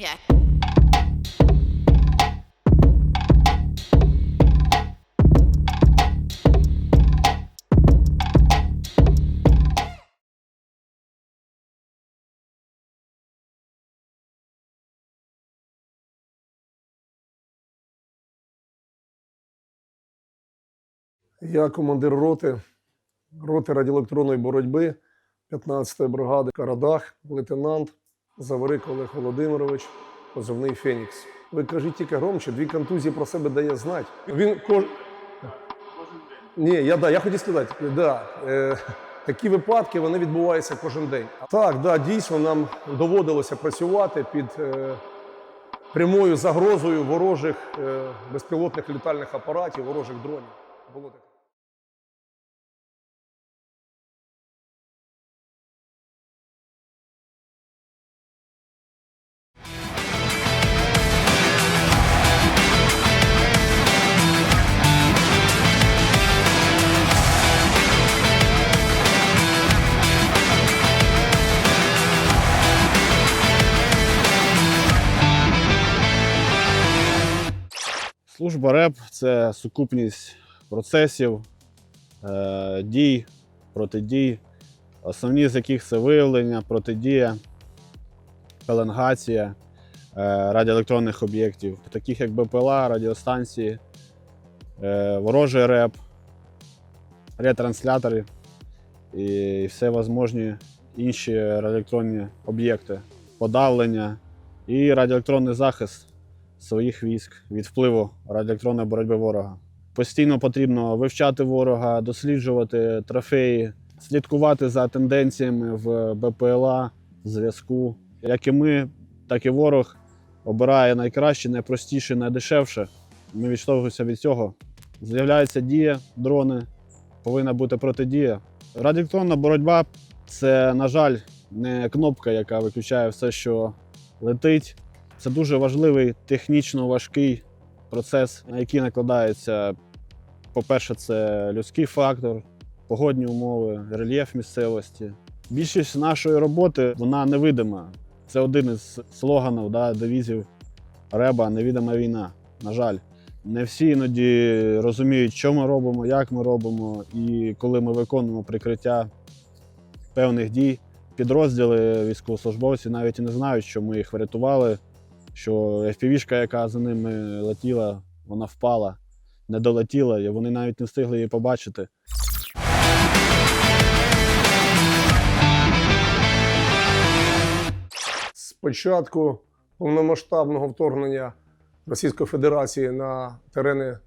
Yeah. Я командир роти, роти радіоелектронної боротьби 15-ї бригади Карадах, лейтенант Заварик Олег Володимирович, позивний Фенікс. Ви кажіть тільки громче, дві контузії про себе дає знати. Він кож... Ні, я, да, я хотів сказати, да, е, такі випадки вони відбуваються кожен день. Так, да, дійсно, нам доводилося працювати під е, прямою загрозою ворожих е, безпілотних літальних апаратів, ворожих дронів. Було таке. Служба РЕП це сукупність процесів, е, дій, протидій, основні з яких це виявлення, протидія, пеленгація е, радіоелектронних об'єктів, таких як БПЛА, радіостанції, е, ворожий РЕП, ретранслятори і все можливі інші радіоелектронні об'єкти, подавлення і радіоелектронний захист своїх військ від впливу радіоелектронної боротьби ворога. Постійно потрібно вивчати ворога, досліджувати трофеї, слідкувати за тенденціями в БПЛА, зв'язку. Як і ми, так і ворог обирає найкраще, найпростіше, найдешевше. Ми відштовхуємося від цього. З'являється дія, дрони, повинна бути протидія. Радіоелектронна боротьба це, на жаль, не кнопка, яка виключає все, що летить. Це дуже важливий технічно важкий процес, на який накладається, по-перше, це людський фактор, погодні умови, рельєф місцевості. Більшість нашої роботи вона невидима. Це один із слоганів да, девізів Реба Невідома війна. На жаль, не всі іноді розуміють, що ми робимо, як ми робимо, і коли ми виконуємо прикриття певних дій, підрозділи військовослужбовці навіть і не знають, що ми їх врятували що FPV-шка, яка за ними летіла, вона впала, не долетіла, і вони навіть не встигли її побачити. З початку повномасштабного вторгнення Російської Федерації на терени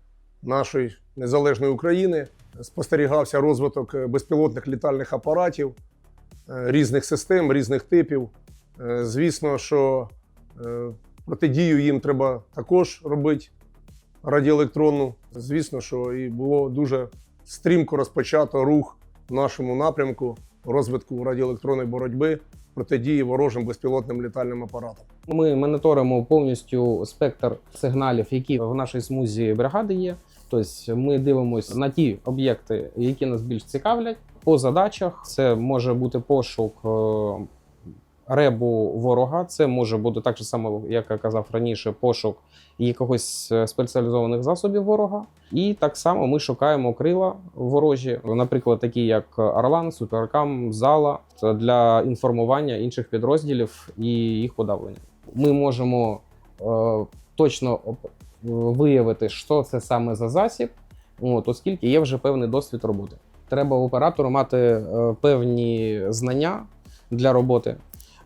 нашої незалежної України спостерігався розвиток безпілотних літальних апаратів е, різних систем, різних типів. Е, Звісно, що е, протидію їм треба також робити радіоелектронну. Звісно, що і було дуже стрімко розпочато рух в нашому напрямку розвитку радіоелектронної боротьби протидії ворожим безпілотним літальним апаратам. Ми моніторимо повністю спектр сигналів, які в нашій смузі бригади є. Тобто ми дивимося на ті об'єкти, які нас більш цікавлять. По задачах це може бути пошук е, ребу ворога. Це може бути так же само, як я казав раніше, пошук якогось е, спеціалізованих засобів ворога. І так само ми шукаємо крила ворожі, наприклад, такі як Орлан, Суперкам, Зала для інформування інших підрозділів і їх подавлення. Ми можемо е, точно виявити, що це саме за засіб, от, оскільки є вже певний досвід роботи. Треба оператору мати е, певні знання для роботи,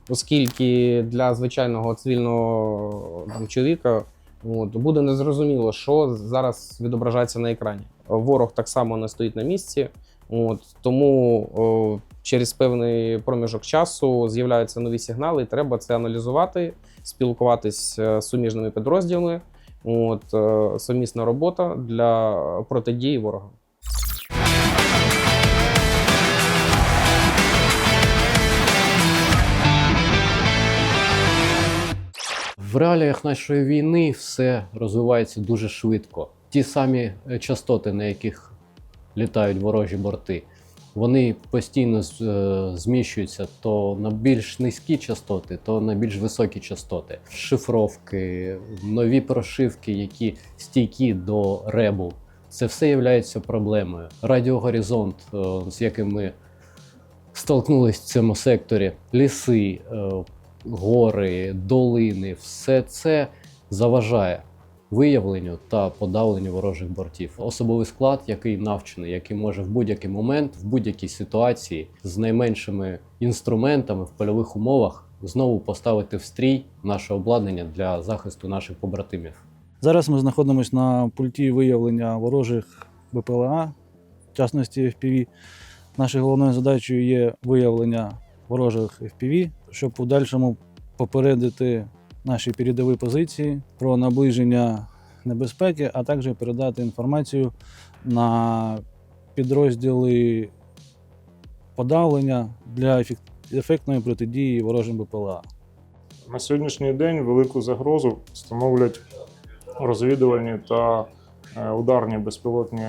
оскільки для звичайного цивільного там, чоловіка от, буде незрозуміло, що зараз відображається на екрані. Ворог так само не стоїть на місці, от, тому о, через певний проміжок часу з'являються нові сигнали, і треба це аналізувати, спілкуватись е, з суміжними підрозділами. От, е, сумісна робота для протидії ворогу. В реаліях нашої війни все розвивається дуже швидко. Ті самі е, частоти, на яких літають ворожі борти, Вони постійно е, зміщуються то на більш низькі частоти, то на більш високі частоти. Шифровки, нові прошивки, які стійкі до ребу. Це все є проблемою. Радіогоризонт, е, з яким ми столкнулись в цьому секторі, ліси, гори, долини, все це заважає виявленню та подавленню ворожих бортів. Особовий склад, який навчений, який може в будь-який момент, в будь-якій ситуації з найменшими інструментами в польових умовах знову поставити в стрій наше обладнання для захисту наших побратимів. Зараз ми знаходимося на пульті виявлення ворожих БПЛА, в частності FPV. Нашою головною задачею є виявлення ворожих FPV, щоб в подальшому попередити наші передові позиції про наближення небезпеки, а також передати інформацію на підрозділи подавлення для ефект- ефектної протидії ворожим БПЛА. На сьогоднішній день велику загрозу становлять розвідувальні та ударні безпілотні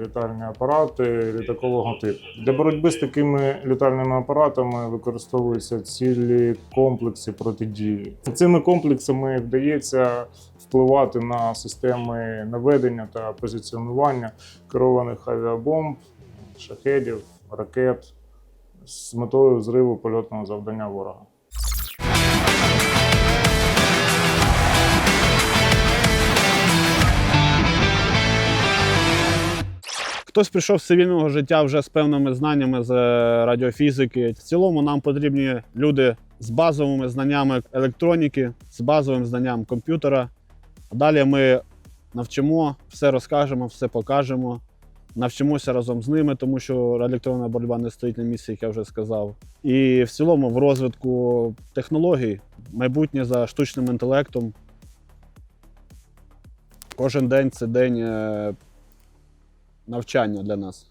літальні апарати літакового типу. Для боротьби з такими літальними апаратами використовуються цілі комплекси протидії. Цими комплексами вдається впливати на системи наведення та позиціонування керованих авіабомб, шахедів, ракет з метою зриву польотного завдання ворога. Хтось прийшов з цивільного життя вже з певними знаннями з е, радіофізики. В цілому нам потрібні люди з базовими знаннями електроніки, з базовим знанням комп'ютера. Далі ми навчимо, все розкажемо, все покажемо. Навчимося разом з ними, тому що радіоелектронна боротьба не стоїть на місці, як я вже сказав. І в цілому в розвитку технологій майбутнє за штучним інтелектом. Кожен день це день е, навчання для нас.